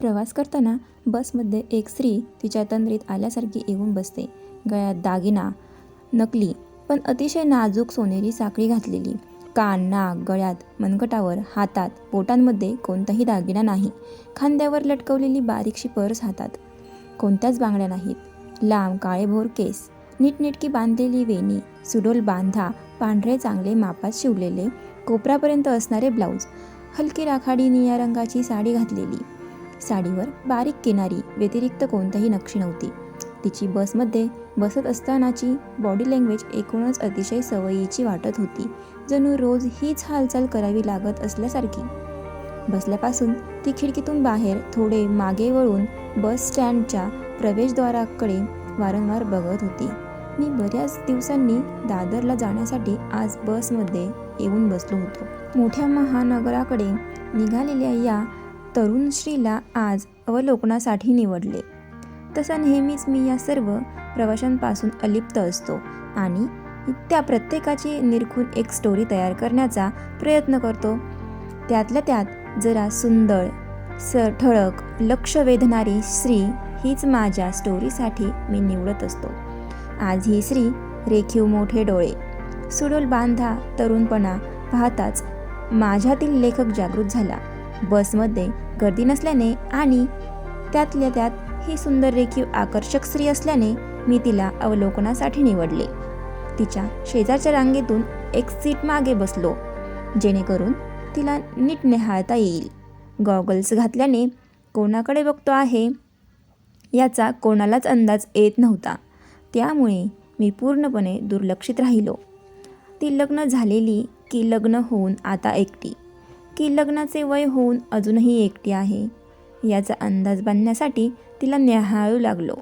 प्रवास करताना बसमध्ये एक स्त्री तिच्या तंद्रीत आल्यासारखी येऊन बसते. गळ्यात दागिना नकली पण अतिशय नाजूक सोनेरी साखळी घातलेली. कान नाक गळ्यात मनगटावर हातात बोटांमध्ये कोणताही दागिना नाही. खांद्यावर लटकवलेली बारीकशी पर्स हातात. कोणत्याच बांगड्या नाहीत. लांब काळेभोर केस नीटनेटकी बांधलेली वेणी सुडोल बांधा पांढरे चांगले मापात शिवलेले कोपरापर्यंत असणारे ब्लाऊज हलकी राखाडी निळ्या रंगाची साडी घातलेली. साडीवर बारीक किनारी व्यतिरिक्त कोणतीही नक्षी नव्हती. तिची बसमध्ये बसत असतानाची बॉडी लँग्वेज एकूणच अतिशय सवयीची वाटत होती जणू रोज हीच हालचाल करावी लागत असल्यासारखी. बसल्यापासून ती खिडकीतून बाहेर थोडे मागे वळून बस स्टँडच्या प्रवेशद्वाराकडे वारंवार बघत होती. मी बऱ्याच दिवसांनी दादरला जाण्यासाठी आज बसमध्ये येऊन बसलो होतो. मोठ्या महानगराकडे निघालेल्या या तरुण श्रीला आज अवलोकनासाठी निवडले. तसा नेहमीच मी या सर्व प्रवाशांपासून अलिप्त असतो आणि त्या प्रत्येकाची निरखून एक स्टोरी तयार करण्याचा प्रयत्न करतो. त्यातल्या त्यात जरा सुंदर स ठळक लक्ष वेधणारी स्त्री हीच माझ्या स्टोरीसाठी मी निवडत असतो. आज ही स्त्री रेखीव मोठे डोळे सुडोल बांधा तरुणपणा पाहताच माझ्यातील लेखक जागृत झाला. बसमध्ये गर्दी नसल्याने आणि त्यातल्या त्यात ही सुंदर रेखीव आकर्षक स्त्री असल्याने मी तिला अवलोकनासाठी निवडले. तिच्या शेजारच्या रांगेतून एक सीट मागे बसलो जेणेकरून तिला नीट निहाळता येईल. गॉगल्स घातल्याने कोणाकडे बघतो आहे? याचा कोणालाच अंदाज येत नव्हता. त्यामुळे मी पूर्णपणे दुर्लक्षित राहिलो. ती लग्न झालेली की लग्न होऊन आता एकटी. की लग्नाचे वय होऊन अजूनही एकटी आहे. याचा अंदाज बांधण्यासाठी तिला न्याहाळू लागलो.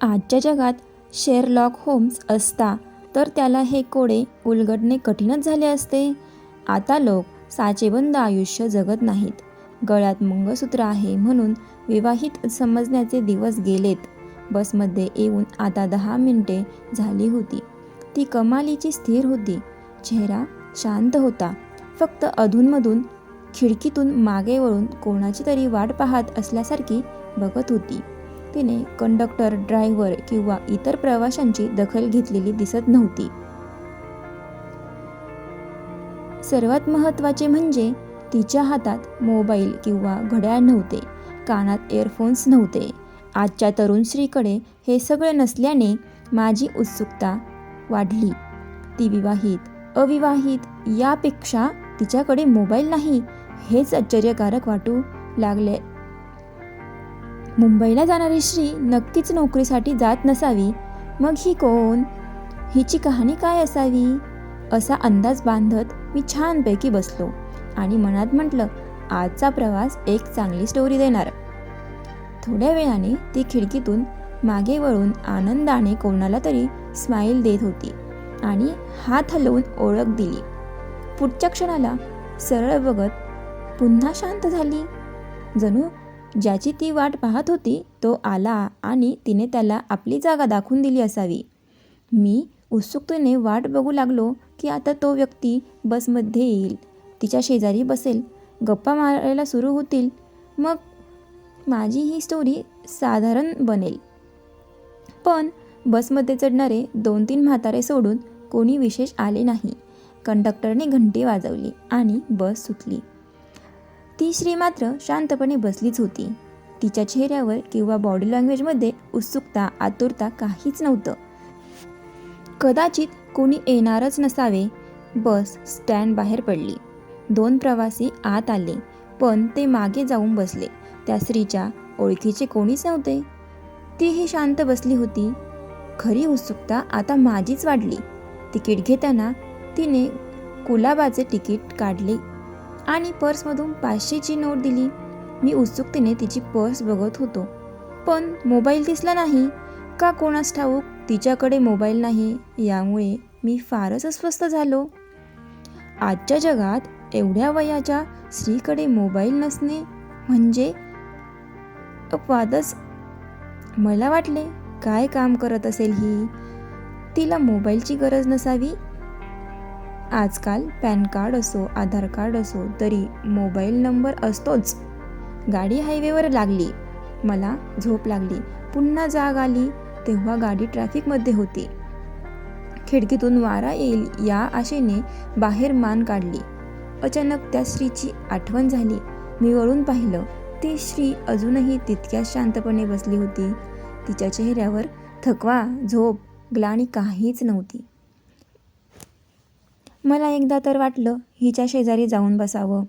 आजच्या जगात शेरलॉक होम्स असता तर त्याला हे कोडे उलगडणे कठीणच झाले असते. आता लोक साचेबंद आयुष्य जगत नाहीत. गळ्यात मंगळसूत्र आहे म्हणून विवाहित समजण्याचे दिवस गेलेत. बसमध्ये येऊन आता दहा मिनिटे झाली होती. ती कमालीची स्थिर होती. चेहरा शांत होता. फक्त अधूनमधून खिडकीतून मागे वळून कोणाची तरी वाट पाहत असल्यासारखी बघत होती. तिने कंडक्टर ड्रायव्हर किंवा इतर प्रवाशांची दखल घेतलेली दिसत नव्हती. सर्वात महत्त्वाचे म्हणजे तिच्या हातात मोबाईल किंवा घड्याळ नव्हते कानात एअरफोन्स नव्हते. आजच्या तरुण स्त्रीकडे हे सगळं नसल्याने माझी उत्सुकता वाढली. ती विवाहित अविवाहित यापेक्षा तिच्याकडे मोबाईल नाही हेच आश्चर्यकारक वाटू लागले. मुंबईला जाणारी श्री नक्कीच नोकरीसाठी जात नसावी. मग ही कोण? हिची कहाणी काय असावी? असा अंदाज बांधत मी छानपैकी बसलो आणि मनात म्हटलं आजचा प्रवास एक चांगली स्टोरी देणार. थोड्या वेळाने ती खिडकीतून मागे वळून आनंदाने कोणाला तरी स्माईल देत होती आणि हात हलवून ओळख दिली. पुढच्या क्षणाला सरळ बघत पुन्हा शांत झाली. जणू ज्याची ती वाट पाहत होती तो आला आणि तिने त्याला आपली जागा दाखवून दिली असावी. मी उत्सुकतेने वाट बघू लागलो की आता तो व्यक्ती बसमध्ये येईल. तिच्या शेजारी बसेल. गप्पा मारायला सुरू होतील. मग माझी ही स्टोरी साधारण बनेल. पण बसमध्ये चढणारे दोन तीन म्हातारे सोडून कोणी विशेष आले नाही. कंडक्टरने घंटी वाजवली आणि बस सुटली. ती श्री मात्र शांतपणे बसलीच होती. तिच्या चेहऱ्यावर किंवा बॉडी लँग्वेजमध्ये उत्सुकता आतुरता काहीच नव्हतं. कदाचित कोणी येणारच नसावे. बस स्टँड बाहेर पडली. दोन प्रवासी आत आले पण ते मागे जाऊन बसले. त्या स्त्रीच्या ओळखीचे कोणीच नव्हते. तीही शांत बसली होती. खरी उत्सुकता आता माझीच वाढली. तिकीट घेताना तिने कुलाबाचे तिकीट काढले आणि पर्समधून पाचशेची नोट दिली. मी उत्सुकतेने तिची पर्स बघत होतो. पण मोबाईल दिसला नाही. का कोणास ठाऊक तिच्याकडे मोबाईल नाही यामुळे मी फारच अस्वस्थ झालो. आजच्या जगात एवढ्या वयाच्या स्त्रीकडे मोबाईल नसणे म्हणजे अपवादच. मला वाटले काय काम करत असेल ही? तिला मोबाईलची गरज नसावी? आजकाल पॅन कार्ड असो आधार कार्ड असो तरी मोबाईल नंबर असतोच. गाडी हायवेवर लागली. मला झोप लागली. पुन्हा जाग आली. तेव्हा गाडी ट्रॅफिकमध्ये होती. खिडकीतून वारा येईल या आशेने बाहेर मान काढली. अचानक त्या स्त्रीची आठवण झाली. मी वळून पाहिलं. ती स्त्री अजूनही तितक्याच शांतपणे बसली होती. तिच्या चेहऱ्यावर थकवा झोप ग्लाणी काहीच नव्हती. मला एकदा तर वाटलं हिच्या शेजारी जाऊन बसावं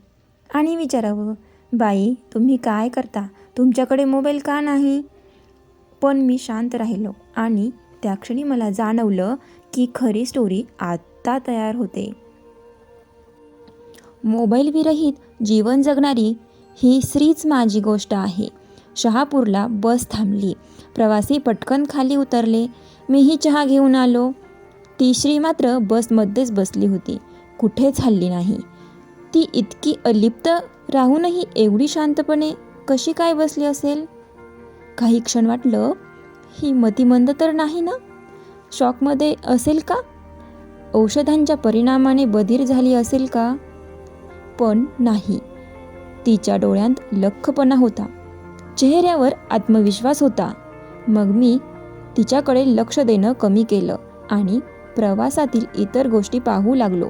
आणि विचारावं बाई तुम्ही काय करता? तुमच्याकडे मोबाईल का नाही? पण मी शांत राहिलो आणि त्या क्षणी मला जाणवलं की खरी स्टोरी आत्ता तयार होते. मोबाईल विरहित जीवन जगणारी ही स्त्रीच माझी गोष्ट आहे. शहापूरला बस थांबली. प्रवासी पटकन खाली उतरले. मीही चहा घेऊन आलो. ती श्री मात्र बसमध्येच बसली होती. कुठेच हल्ली नाही. ती इतकी अलिप्त राहूनही एवढी शांतपणे कशी काय बसली असेल? काही क्षण वाटलं ही मतिमंद तर नाही ना? शॉकमध्ये असेल का? औषधांच्या परिणामाने बधीर झाली असेल का? पण नाही. तिच्या डोळ्यांत लख्खपणा होता. चेहऱ्यावर आत्मविश्वास होता. मग मी तिच्याकडे लक्ष देणं कमी केलं आणि प्रवासातील इतर गोष्टी पाहू लागलो.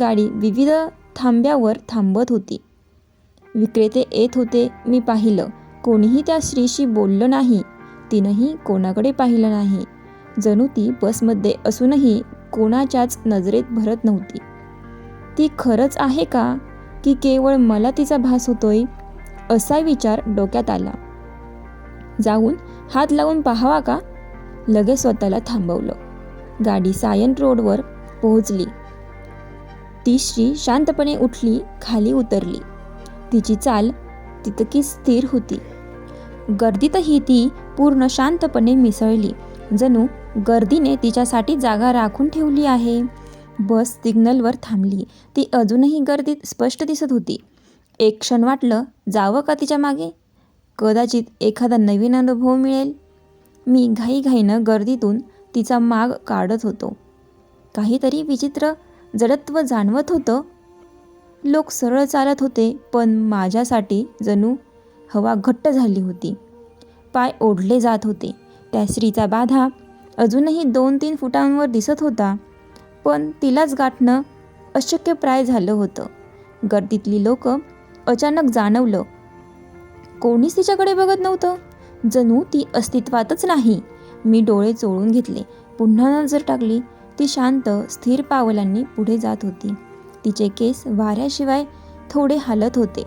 गाडी विविध थांब्यावर थांबत होती. विक्रेते येत होते मी पाहिलं. कोणीही त्या स्त्रीशी बोललं नाही. तिनंही कोणाकडे पाहिलं नाही. जणू ती बसमध्ये असूनही कोणाच्याच नजरेत भरत नव्हती. ती खरंच आहे का? की केवळ मला तिचा भास होतोय? असा विचार डोक्यात आला. जाऊन हात लावून पाहावा का? लगेच स्वतःला थांबवलं. गाडी सायन रोडवर पोहोचली. ती श्री शांतपणे उठली खाली उतरली. तिची चाल तितकी स्थिर होती. गर्दीतही ती पूर्ण शांतपणे मिसळली. जणू गर्दीने तिच्यासाठी जागा राखून ठेवली आहे. बस सिग्नलवर थांबली. ती अजूनही गर्दीत स्पष्ट दिसत होती. एक क्षण वाटलं जावं का तिच्यामागे? कदाचित एखादा नवीन अनुभव मिळेल. मी घाईघाईनं गर्दीतून तिचा माग काढत होतो. काहीतरी विचित्र जडत्व जाणवत होतं. लोक सरळ चालत होते पण माझ्यासाठी जणू हवा घट्ट झाली होती. पाय ओढले जात होते. त्या स्त्रीचा बाधा अजूनही दोन तीन फुटांवर दिसत होता पण तिलाच गाठणं अशक्यप्राय झालं होतं. गर्दीतली लोक अचानक जाणवलं. कोणीच तिच्याकडे बघत नव्हतं. जणू ती अस्तित्वातच नाही. मी डोळे चोळून घेतले. पुन्हा नजर टाकली. ती शांत स्थिर पावलांनी पुढे जात होती. तिचे केस वाऱ्याशिवाय थोडे हालत होते.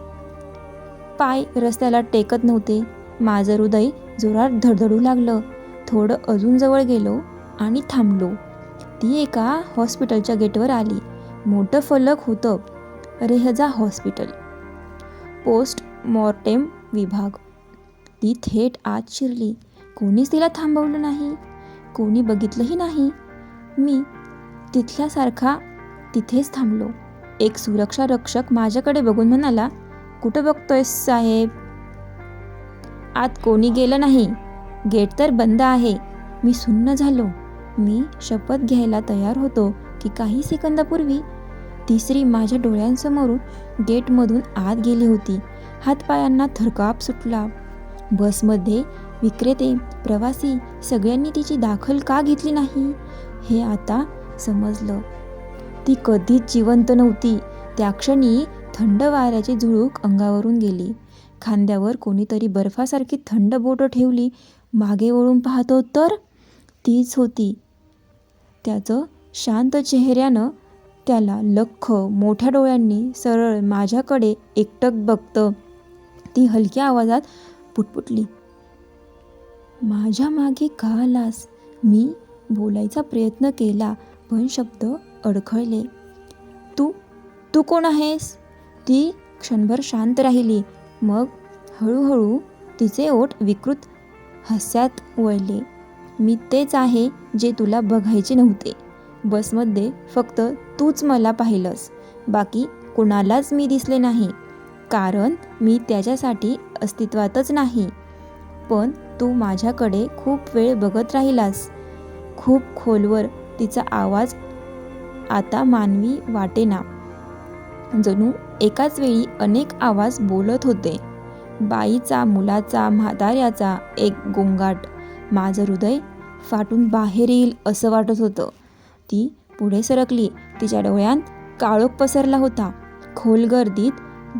पाय रस्त्याला टेकत नव्हते. माझं हृदय जोरात धडधडू लागलं. थोडं अजून जवळ गेलो आणि थांबलो. ती एका हॉस्पिटलच्या गेटवर आली. मोठं फलक होतं. रेहजा हॉस्पिटल. पोस्ट मॉर्टेम विभाग. ती थेट आत शिरली. कोणीच तिला थांबवलं नाही कोणी बघितलंही नाही. मी तिथल्यासारखा तिथेच थांबलो. एक सुरक्षा रक्षक माझ्याकडे बघून म्हणाला कुठं बघतोयस साहेब? आत कोणी गेलं नाही. गेट तर बंद आहे. मी सुन्न झालो. मी शपथ घ्यायला तयार होतो की काही सेकंदापूर्वी तिसरी माझ्या डोळ्यांसमोरून गेटमधून आत गेली होती. हातपायांना थरकाप सुटला. बसमध्ये विक्रेते प्रवासी सगळ्यांनी तिची दाखल का घेतली नाही? हे आता समजलं. ती कधीच जिवंत नव्हती. त्या क्षणी थंड वाऱ्याची झुळूक अंगावरून गेली. खांद्यावर कोणीतरी बर्फासारखी थंड बोटं ठेवली. मागे वळून पाहतो तर तीच होती. त्याचं शांत चेहऱ्यानं त्याला लख्ख मोठ्या डोळ्यांनी सरळ माझ्याकडे एकटक बघतं ती हलक्या आवाजात पुटपुटली. माझ्या मागे का आलास? मी बोलायचा प्रयत्न केला पण शब्द अडखळले. तू तू कोण आहेस? ती क्षणभर शांत राहिली. मग हळूहळू तिचे ओठ विकृत हास्यात वळले. मी तेच आहे जे तुला बघायचे नव्हते. बसमध्ये फक्त तूच मला पाहिलंस. बाकी कुणालाच मी दिसले नाही. कारण मी त्याच्यासाठी अस्तित्वातच नाही. पण तू माझ्याकडे खूप वेळ बघत राहिलास. खूप खोलवर तिचा आवाज आता मानवी वाटेना. जणू एकाच वेळी अनेक आवाज बोलत होते. बाईचा मुलाचा म्हाताऱ्याचा एक गोंगाट माझं हृदय फाटून बाहेर येईल असं वाटत होतं. ती पुढे सरकली. तिच्या डोळ्यांत काळोख पसरला होता. खोल गर्दीत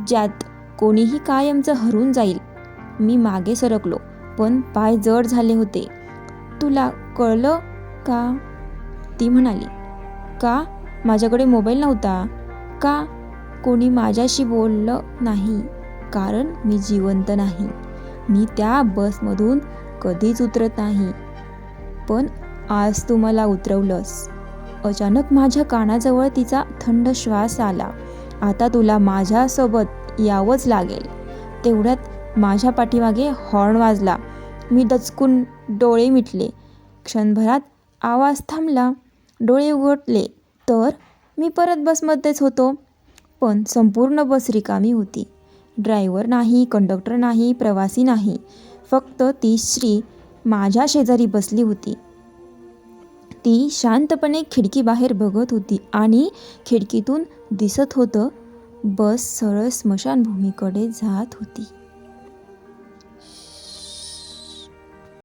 ज्यात कोणीही कायमचं हरून जाईल. मी मागे सरकलो. पण पाय जड झाले होते. तुला कळलं का? ती म्हणाली का? माझ्याकडे मोबाईल नव्हता. का? कोणी माझ्याशी बोललं नाही. कारण मी जिवंत नाही. मी त्या बसमधून कधीच उतरत नाही. पण आज तू मला उतरवलंस. अचानक माझ्या कानाजवळ तिचा थंड श्वास आला. आता तुला माझ्यासोबत यावंच लागेल. तेवढ्यात माझ्या पाठीमागे हॉर्न वाजला. मी दचकून डोळे मिटले. क्षणभरात आवाज थांबला. डोळे उघडले. तर मी परत बसमध्येच होतो. पण संपूर्ण बस रिकामी होती. ड्रायव्हर नाही कंडक्टर नाही प्रवासी नाही. फक्त ती श्री माझ्या शेजारी बसली होती. ती शांतपणे खिडकीबाहेर बघत होती आणि खिडकीतून दिसत होतं बस सरळ स्मशानभूमीकडे जात होती.